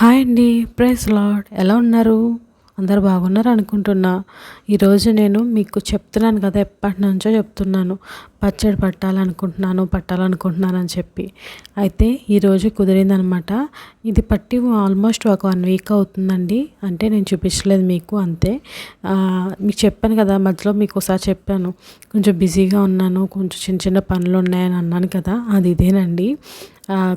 Hi అండి. Price lord ఎలా ఉన్నారు? అందరు బాగున్నారు అనుకుంటున్నా. ఈరోజు నేను మీకు చెప్తున్నాను కదా ఎప్పటి నుంచో చెప్తున్నాను. పచ్చడి పట్టాలనుకుంటున్నాను పట్టాలనుకుంటున్నాను అని చెప్పి. అయితే ఈరోజు కుదిరిందనమాట. ఇది పట్టి ఆల్మోస్ట్ ఒక వన్ వీక్ అవుతుందండి. అంటే నేను చూపించలేదు మీకు అంతే. మీకు చెప్పాను కదా మధ్యలో మీకు ఒకసారి చెప్పాను. కొంచెం బిజీగా ఉన్నాను కొంచెం చిన్న చిన్న పనులు ఉన్నాయని అన్నాను కదా అది ఇదేనండి.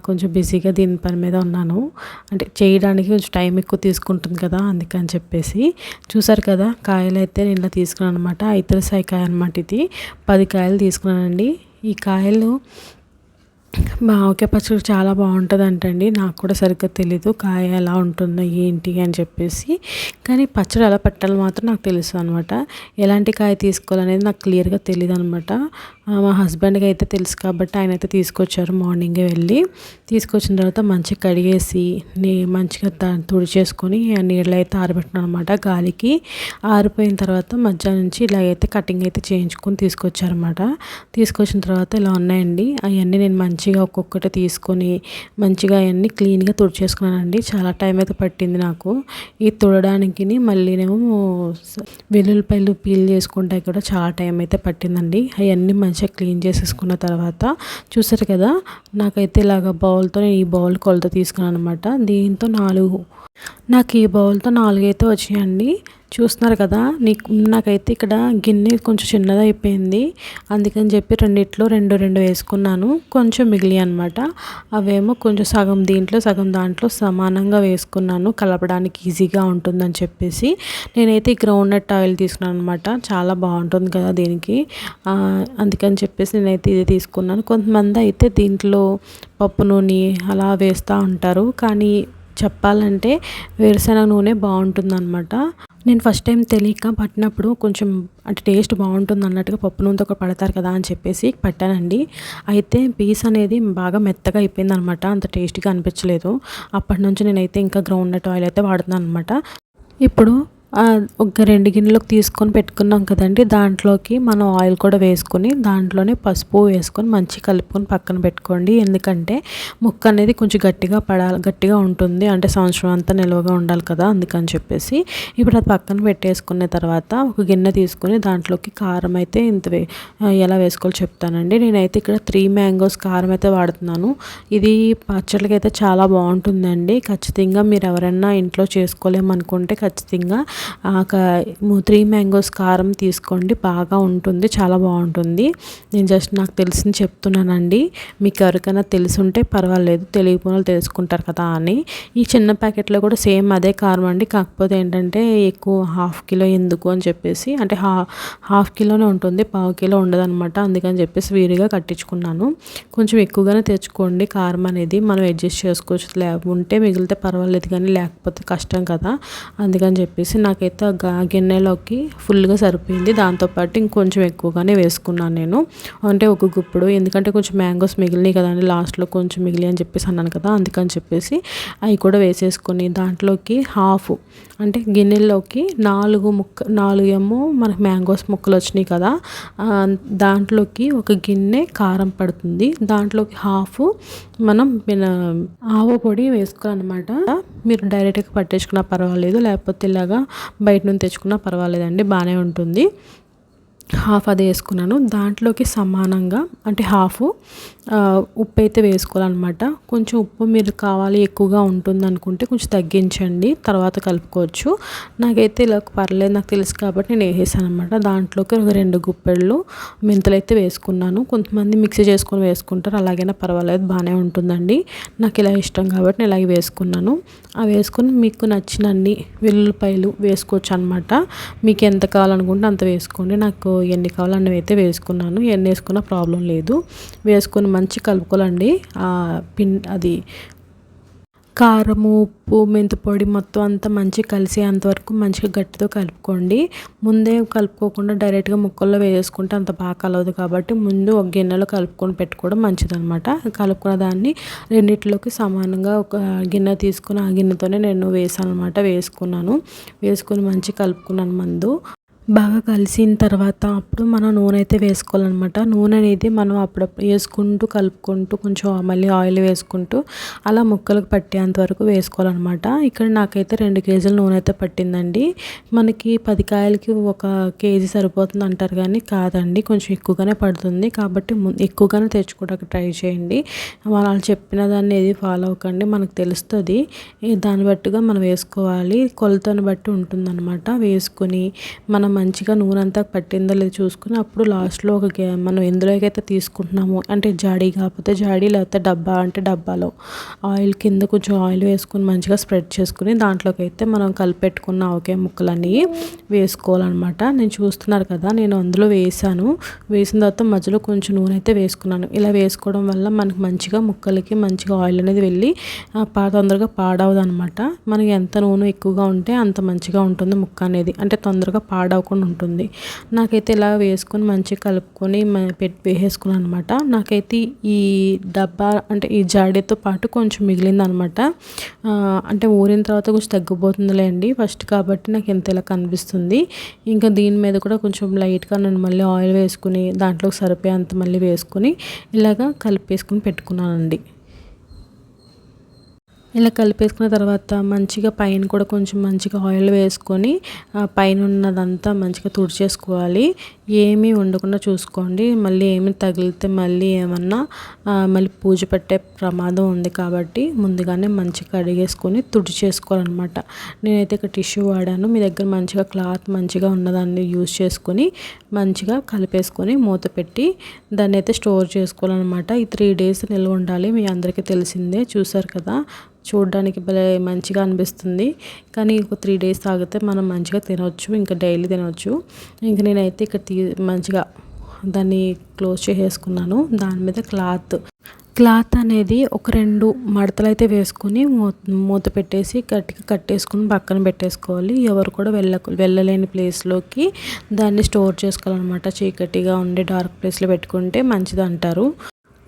కొంచెం బిజీగా దీని పని మీద ఉన్నాను. అంటే చేయడానికి కొంచెం టైం ఎక్కువ తీసుకుంటుంది కదా అందుకని చెప్పేసి. చూసారు కదా కాయలు అయితే నిన్న తీసుకున్నాను అనమాట ఐతరసాయి కాయ అనమాట ఇది. పది కాయలు తీసుకున్నానండి. ఈ కాయలు మామిడికాయ పచ్చడి చాలా బాగుంటుంది అంటండి నాకు కూడా సరిగ్గా తెలీదు. కాయ ఎలా ఉంటుందో ఏంటి అని చెప్పేసి. కానీ పచ్చడి ఎలా పెట్టాలో మాత్రం నాకు తెలుసు అనమాట ఎలాంటి కాయ తీసుకోవాలనేది నాకు క్లియర్గా తెలియదు అనమాట మా హస్బెండ్కి అయితే తెలుసు కాబట్టి ఆయన అయితే తీసుకొచ్చారు మార్నింగే వెళ్ళి. తీసుకొచ్చిన తర్వాత మంచిగా కడిగేసి నీ మంచిగా తుడి చేసుకొని నీళ్ళు అయితే ఆరబెట్టినాను అనమాట గాలికి. ఆరిపోయిన తర్వాత మధ్యాహ్నం నుంచి ఇలాగైతే కటింగ్ అయితే చేయించుకొని తీసుకొచ్చారనమాట తీసుకొచ్చిన తర్వాత ఇలా ఉన్నాయండి. అవన్నీ నేను మంచి మంచిగా ఒక్కొక్కటి తీసుకొని మంచిగా అవన్నీ క్లీన్గా తుడిచేసుకున్నానండి. చాలా టైం అయితే పట్టింది నాకు. ఈ తుడడానికి మళ్ళీనేమో వెల్లుల్లిపాయలు పీల్ చేసుకుంటాయి కూడా చాలా టైం అయితే పట్టిందండి. అవన్నీ మంచిగా క్లీన్ చేసేసుకున్న తర్వాత చూసారు కదా నాకైతే ఇలాగ బౌల్తో నేను ఈ బౌల్ కొలత తీసుకున్నాను అనమాట దీంతో నాలుగు నాకు ఈ బౌల్తో నాలుగైతే వచ్చాయండి చూస్తున్నారు కదా నీకు నాకైతే ఇక్కడ గిన్నె కొంచెం చిన్నది అయిపోయింది అందుకని చెప్పి రెండిట్లో రెండు రెండు వేసుకున్నాను. కొంచెం మిగిలి అనమాట అవేమో కొంచెం సగం దీంట్లో సగం దాంట్లో సమానంగా వేసుకున్నాను. కలపడానికి ఈజీగా ఉంటుందని చెప్పేసి. నేనైతే గ్రౌండ్నట్ గ్రౌండ్ నట్ ఆయిల్ తీసుకున్నాను అనమాట చాలా బాగుంటుంది కదా దీనికి. అందుకని చెప్పేసి నేనైతే ఇది తీసుకున్నాను. కొంతమంది అయితే దీంట్లో పప్పు నూనె అలా వేస్తూ ఉంటారు. కానీ చెప్పాలంటే వేరుశనగ నూనె బాగుంటుందన్నమాట. నేను ఫస్ట్ టైం తెలియక పట్టినప్పుడు కొంచెం అంటే టేస్ట్ బాగుంటుంది అన్నట్టుగా పప్పు నూనెతో ఒక పడతారు కదా అని చెప్పేసి పట్టానండి. అయితే పీస్ అనేది బాగా మెత్తగా అయిపోయింది అనమాట అంత టేస్ట్గా అనిపించలేదు. అప్పటి నుంచి నేనైతే ఇంకా గ్రౌండ్ నట్ ఆయిల్ అయితే వాడుతున్నాను అనమాట ఇప్పుడు ఒక రెండు గిన్నెలకు తీసుకొని పెట్టుకున్నాం కదండి. దాంట్లోకి మనం ఆయిల్ కూడా వేసుకొని దాంట్లోనే పసుపు వేసుకొని మంచి కలుపుకొని పక్కన పెట్టుకోండి. ఎందుకంటే ముక్క అనేది కొంచెం గట్టిగా పడాలి గట్టిగా ఉంటుంది. అంటే సంవత్సరం అంతా నిల్వగా ఉండాలి కదా అందుకని చెప్పేసి. ఇప్పుడు అది పక్కన పెట్టేసుకున్న తర్వాత ఒక గిన్నె తీసుకొని దాంట్లోకి కారం అయితే ఇంత ఎలా వేసుకోవాలో చెప్తానండి. నేనైతే ఇక్కడ త్రీ మ్యాంగోస్ కారం అయితే వాడుతున్నాను. ఇది పచ్చళ్ళకి అయితే చాలా బాగుంటుందండి. ఖచ్చితంగా మీరు ఎవరైనా ఇంట్లో చేసుకోలేమనుకుంటే ఖచ్చితంగా త్రీ మ్యాంగోస్ కారం తీసుకోండి. బాగా ఉంటుంది చాలా బాగుంటుంది. నేను జస్ట్ నాకు తెలిసింది చెప్తున్నానండి. మీకు ఎవరికైనా తెలిసి ఉంటే పర్వాలేదు తెలియకపోయినా తెలుసుకుంటారు కదా అని. ఈ చిన్న ప్యాకెట్లో కూడా సేమ్ అదే కారం అండి. కాకపోతే ఏంటంటే ఎక్కువ హాఫ్ కిలో ఎందుకు అని చెప్పేసి అంటే హా హాఫ్ కిలోనే ఉంటుంది పావు కిలో ఉండదు అనమాట అందుకని చెప్పేసి వీరిగా కట్టించుకున్నాను. కొంచెం ఎక్కువగానే తెచ్చుకోండి కారం అనేది. మనం అడ్జస్ట్ చేసుకోవచ్చు. లే ఉంటే మిగిలితే పర్వాలేదు కానీ లేకపోతే కష్టం కదా. అందుకని చెప్పేసి నాకైతే గిన్నెలోకి ఫుల్గా సరిపోయింది. దాంతోపాటు ఇంకొంచెం ఎక్కువగానే వేసుకున్నాను నేను. అంటే ఒక గుప్పుడు ఎందుకంటే కొంచెం మ్యాంగోస్ మిగిలినాయి కదండి లాస్ట్లో కొంచెం మిగిలి అని చెప్పేసి అన్నాను కదా అందుకని చెప్పేసి అవి కూడా వేసేసుకొని దాంట్లోకి హాఫ్ అంటే గిన్నెలోకి నాలుగు ముక్క నాలుగు ఏమో మనకు మ్యాంగోస్ ముక్కలు వచ్చినాయి కదా దాంట్లోకి ఒక గిన్నె కారం పడుతుంది. దాంట్లోకి హాఫ్ మనం ఆవ పొడి వేసుకోవాలన్నమాట. మీరు డైరెక్ట్గా పట్టేసుకున్నా పర్వాలేదు లేకపోతే ఇలాగా బయట నుంచి తెచ్చుకున్నా పర్వాలేదండి బాగానే ఉంటుంది. హాఫ్ అది వేసుకున్నాను. దాంట్లోకి సమానంగా అంటే హాఫ్ ఉప్పు అయితే వేసుకోవాలన్నమాట. కొంచెం ఉప్పు మీరు కావాలి ఎక్కువగా ఉంటుంది అనుకుంటే కొంచెం తగ్గించండి తర్వాత కలుపుకోవచ్చు. నాకైతే ఇలా పర్లేదు నాకు తెలుసు కాబట్టి నేను వేసేసాను అనమాట దాంట్లోకి ఒక రెండు గుప్పెళ్ళు మెంతులు అయితే వేసుకున్నాను. కొంతమంది మిక్సీ చేసుకొని వేసుకుంటారు అలాగైనా పర్వాలేదు బాగానే ఉంటుందండి. నాకు ఇలా ఇష్టం కాబట్టి నేను ఇలాగే వేసుకున్నాను. అవి వేసుకొని మీకు నచ్చినన్ని వెల్లుల్లిపాయలు వేసుకోవచ్చు అనమాట మీకు ఎంత కావాలనుకుంటే అంత వేసుకోండి. నాకు ఎన్ని కావాలన్నవి అయితే వేసుకున్నాను. ఎన్ని వేసుకున్నా ప్రాబ్లం లేదు. వేసుకొని మంచి కలుపుకోవాలండి. పిన్ అది కారము ఉప్పు మెంతిపొడి మొత్తం అంతా మంచిగా కలిసి అంతవరకు మంచిగా గట్టితో కలుపుకోండి. ముందే కలుపుకోకుండా డైరెక్ట్గా ముక్కల్లో వేసుకుంటే అంత బాగా కలవదు కాబట్టి ముందు ఒక గిన్నెలో కలుపుకొని పెట్టుకోవడం మంచిదనమాట కలుపుకున్న దాన్ని రెండిట్లోకి సమానంగా ఒక గిన్నె తీసుకుని ఆ గిన్నెతోనే నేను వేసాను అనమాట వేసుకున్నాను. వేసుకొని మంచి కలుపుకున్నాను మందు. బాగా కలిసిన తర్వాత అప్పుడు మనం నూనె అయితే వేసుకోవాలన్నమాట. నూనె అనేది మనం అప్పుడప్పుడు వేసుకుంటూ కలుపుకుంటూ కొంచెం మళ్ళీ ఆయిల్ వేసుకుంటూ అలా ముక్కలకు పట్టేంత వరకు వేసుకోవాలన్నమాట. ఇక్కడ నాకైతే రెండు కేజీల నూనె అయితే పట్టిందండి. మనకి పది కాయలకి ఒక కేజీ సరిపోతుంది అంటారు కానీ కాదండి. కొంచెం ఎక్కువగానే పడుతుంది. కాబట్టి ఎక్కువగానే తెచ్చుకోవడానికి ట్రై చేయండి. వాళ్ళు చెప్పిన దాన్ని ఏది ఫాలో అవ్వకండి. మనకు తెలుస్తుంది. దాన్ని బట్టుగా మనం వేసుకోవాలి. కొలతను బట్టి ఉంటుందన్నమాట. వేసుకొని మనం మంచిగా నూనె అంతా పట్టిందో లేదో చూసుకుని అప్పుడు లాస్ట్లో ఒక మనం ఎందులోకైతే తీసుకుంటున్నామో తీసుకుంటున్నాము అంటే జాడీ కాకపోతే జాడీ లేకపోతే డబ్బా అంటే డబ్బాలో ఆయిల్ కింద కొంచెం ఆయిల్ వేసుకుని మంచిగా స్ప్రెడ్ చేసుకుని దాంట్లోకి అయితే మనం కలిపెట్టుకున్న ఆవకాయ ముక్కలన్నీ వేసుకోవాలన్నమాట. నేను చూస్తున్నారు కదా నేను అందులో వేసాను. వేసిన తర్వాత మధ్యలో కొంచెం నూనె అయితే వేసుకున్నాను. ఇలా వేసుకోవడం వల్ల మనకి మంచిగా ముక్కలకి మంచిగా ఆయిల్ అనేది వెళ్ళి తొందరగా పాడవదు అనమాట మనకి ఎంత నూనె ఎక్కువగా ఉంటే అంత మంచిగా ఉంటుంది ముక్క అనేది. అంటే తొందరగా పాడవ రాకుండా ఉంటుంది. నాకైతే ఇలా వేసుకొని మంచిగా కలుపుకొని పెట్టి వేసేసుకున్నాను అనమాట. నాకైతే ఈ డబ్బా అంటే ఈ జాడీతో పాటు కొంచెం మిగిలింది అనమాట అంటే ఊరిన తర్వాత కొంచెం తగ్గిపోతుందిలే అండి. ఫస్ట్ కాబట్టి నాకు ఎంత ఇలా కనిపిస్తుంది. ఇంకా దీని మీద కూడా కొంచెం లైట్గా నేను మళ్ళీ ఆయిల్ వేసుకుని దాంట్లో సరిపోయేంత మళ్ళీ వేసుకొని ఇలాగా కలిపేసుకుని పెట్టుకున్నానండి. ఇలా కలిపేసుకున్న తర్వాత మంచిగా పైన కూడా కొంచెం మంచిగా ఆయిల్ వేసుకొని పైన ఉన్నదంతా మంచిగా తుడిచేసుకోవాలి. ఏమీ ఉండకుండా చూసుకోండి. మళ్ళీ ఏమి తగిలితే మళ్ళీ ఏమన్నా మళ్ళీ పూజ పెట్టే ప్రమాదం ఉంది కాబట్టి ముందుగానే మంచిగా కడిగేసుకొని తుడిచేసుకోవాలన్నమాట నేనైతే ఇక్కడ టిష్యూ వాడాను. మీ దగ్గర మంచిగా క్లాత్ మంచిగా ఉన్నదాన్ని యూజ్ చేసుకొని మంచిగా కలిపేసుకొని మూత పెట్టి దాన్ని అయితే స్టోర్ చేసుకోవాలన్నమాట. ఈ త్రీ డేస్ నిల్వ ఉండాలి. మీ అందరికీ తెలిసిందే. చూసారు కదా? చూడడానికి భలే మంచిగా అనిపిస్తుంది. కానీ ఒక త్రీ డేస్ తాగితే మనం మంచిగా తినవచ్చు ఇంకా డైలీ తినవచ్చు ఇంకా నేనైతే ఇక్కడ తీ మంచిగా దాన్ని క్లోజ్ చేసేసుకున్నాను. దాని మీద క్లాత్. క్లాత్ అనేది ఒక రెండు మడతలు అయితే వేసుకొని మూత పెట్టేసి గట్టిగా కట్టేసుకుని పక్కన పెట్టేసుకోవాలి. ఎవరు కూడా వెళ్ళ వెళ్ళలేని ప్లేస్లోకి దాన్ని స్టోర్ చేసుకోవాలన్నమాట. చీకటిగా ఉండే డార్క్ ప్లేస్లో పెట్టుకుంటే మంచిది అంటారు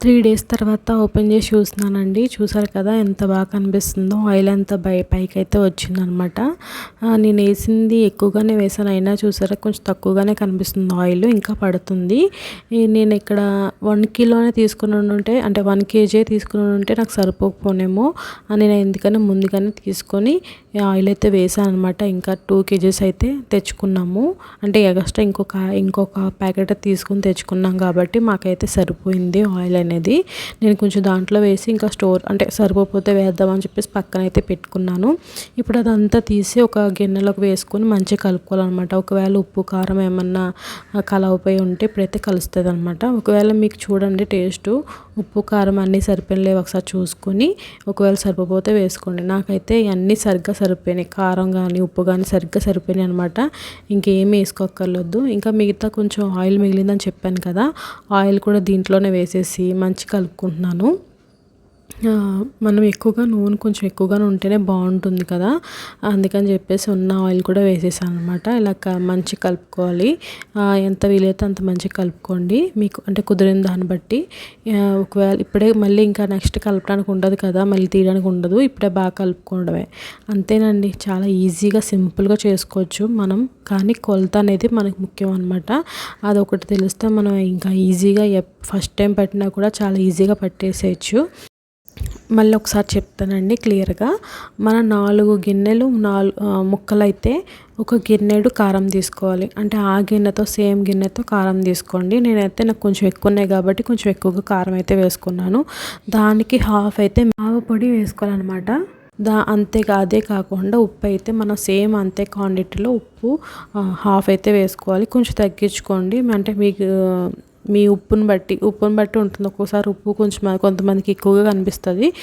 త్రీ డేస్ తర్వాత ఓపెన్ చేసి చూస్తున్నానండి. చూసారు కదా ఎంత బాగా కనిపిస్తుందో. ఆయిల్ అంతా బై పైకి అయితే వచ్చిందనమాట నేను వేసింది ఎక్కువగానే వేసాను. అయినా చూసారా కొంచెం తక్కువగానే కనిపిస్తుంది ఆయిల్. ఇంకా పడుతుంది. నేను ఇక్కడ వన్ కిలోనే తీసుకుని ఉంటే అంటే వన్ కేజీ తీసుకుని ఉంటే నాకు సరిపోకపోనేమో. నేను ఎందుకని ముందుగానే తీసుకొని ఆయిల్ అయితే వేసాను అనమాట ఇంకా టూ కేజీస్ అయితే తెచ్చుకున్నాము. అంటే ఎగస్ట్రా ఇంకొక ఇంకొక ప్యాకెట్ తీసుకుని తెచ్చుకున్నాం కాబట్టి మాకైతే సరిపోయింది ఆయిల్ అనేది. అనేది నేను కొంచెం దాంట్లో వేసి ఇంకా స్టోర్ అంటే సరిపోతే వేద్దామని చెప్పేసి పక్కన అయితే పెట్టుకున్నాను. ఇప్పుడు అదంతా తీసి ఒక గిన్నెలోకి వేసుకొని మంచిగా కలుపుకోవాలన్నమాట. ఒకవేళ ఉప్పు కారం ఏమన్నా కలవపోయి ఉంటే ఇప్పుడైతే కలుస్తుంది అనమాట ఒకవేళ మీకు చూడండి టేస్ట్ ఉప్పు కారం అన్నీ సరిపోయినలేవు ఒకసారి చూసుకొని ఒకవేళ సరిపోతే వేసుకోండి. నాకైతే అన్నీ సరిగ్గా సరిపోయినాయి. కారం కానీ ఉప్పు కానీ సరిగ్గా సరిపోయినాయి అనమాట ఇంకేమీ వేసుకోక్కర్లేదు. ఇంకా మిగతా కొంచెం ఆయిల్ మిగిలిందని చెప్పాను కదా ఆయిల్ కూడా దీంట్లోనే వేసేసి మంచి కలుపుకుంటున్నాను. మనం ఎక్కువగా నూనె కొంచెం ఎక్కువగానే ఉంటేనే బాగుంటుంది కదా. అందుకని చెప్పేసి ఉన్న ఆయిల్ కూడా వేసేసాను అనమాట ఇలా మంచి కలుపుకోవాలి. ఎంత వీలైతే అంత మంచిగా కలుపుకోండి. మీకు అంటే కుదిరిన దాన్ని బట్టి. ఒకవేళ ఇప్పుడే మళ్ళీ ఇంకా నెక్స్ట్ కలపడానికి ఉండదు కదా. మళ్ళీ తీయడానికి ఉండదు. ఇప్పుడే బాగా కలుపుకోవడమే. అంతేనండి. చాలా ఈజీగా సింపుల్గా చేసుకోవచ్చు మనం. కానీ కొలత అనేది మనకు ముఖ్యం అనమాట అదొకటి తెలిస్తే మనం ఇంకా ఈజీగా ఫస్ట్ టైం పట్టినా కూడా చాలా ఈజీగా పట్టేసేయచ్చు. మళ్ళీ ఒకసారి చెప్తానండి క్లియర్గా. మన నాలుగు గిన్నెలు నాలుగు ముక్కలైతే ఒక గిన్నెడు కారం తీసుకోవాలి. అంటే ఆ గిన్నెతో సేమ్ గిన్నెతో కారం తీసుకోండి. నేనైతే నాకు కొంచెం ఎక్కువ ఉన్నాయి కాబట్టి కొంచెం ఎక్కువగా కారం అయితే వేసుకున్నాను. దానికి హాఫ్ అయితే మావ పొడి వేసుకోవాలన్నమాట. దా అంతే అదే కాకుండా ఉప్పు అయితే మనం సేమ్ అంతే క్వాంటిటీలో ఉప్పు హాఫ్ అయితే వేసుకోవాలి. కొంచెం తగ్గించుకోండి. అంటే మీకు మీ ఉప్పుని బట్టి ఉప్పుని బట్టి ఉంటుంది. ఒక్కోసారి ఉప్పు కొంచెం కొంతమందికి ఎక్కువగా కనిపిస్తుంది.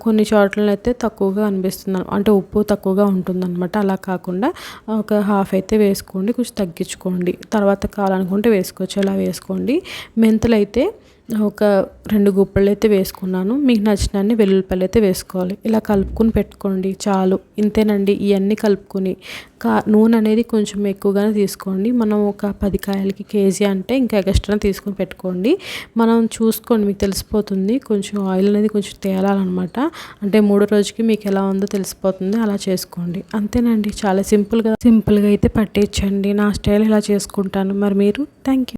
కొన్ని చోట్ల అయితే తక్కువగా కనిపిస్తుంది. అంటే ఉప్పు తక్కువగా ఉంటుందన్నమాట. అలా కాకుండా ఒక హాఫ్ అయితే వేసుకోండి. కొంచెం తగ్గించుకోండి. తర్వాత కావాలనుకుంటే వేసుకోవచ్చు. అలా వేసుకోండి. మెంతులు అయితే ఒక రెండు గుప్పలు అయితే వేసుకున్నాను. మీకు నచ్చినన్ని వెల్లుల్లిపల్లి అయితే వేసుకోవాలి. ఇలా కలుపుకొని పెట్టుకోండి. చాలు. ఇంతేనండి. ఇవన్నీ కలుపుకొని. కా నూనె అనేది కొంచెం ఎక్కువగానే తీసుకోండి. మనం ఒక పది కాయలకి కేజీ అంటే ఇంకా ఎక్స్ట్రా తీసుకొని పెట్టుకోండి. మనం చూసుకోండి. మీకు తెలిసిపోతుంది. కొంచెం ఆయిల్ అనేది కొంచెం తేలాలన్నమాట. అంటే మూడో రోజుకి మీకు ఎలా ఉందో తెలిసిపోతుంది. అలా చేసుకోండి. అంతేనండి. చాలా సింపుల్గా సింపుల్గా అయితే పట్టించండి. నా స్టైల్ ఇలా చేసుకుంటాను. మరి మీరు? Thank you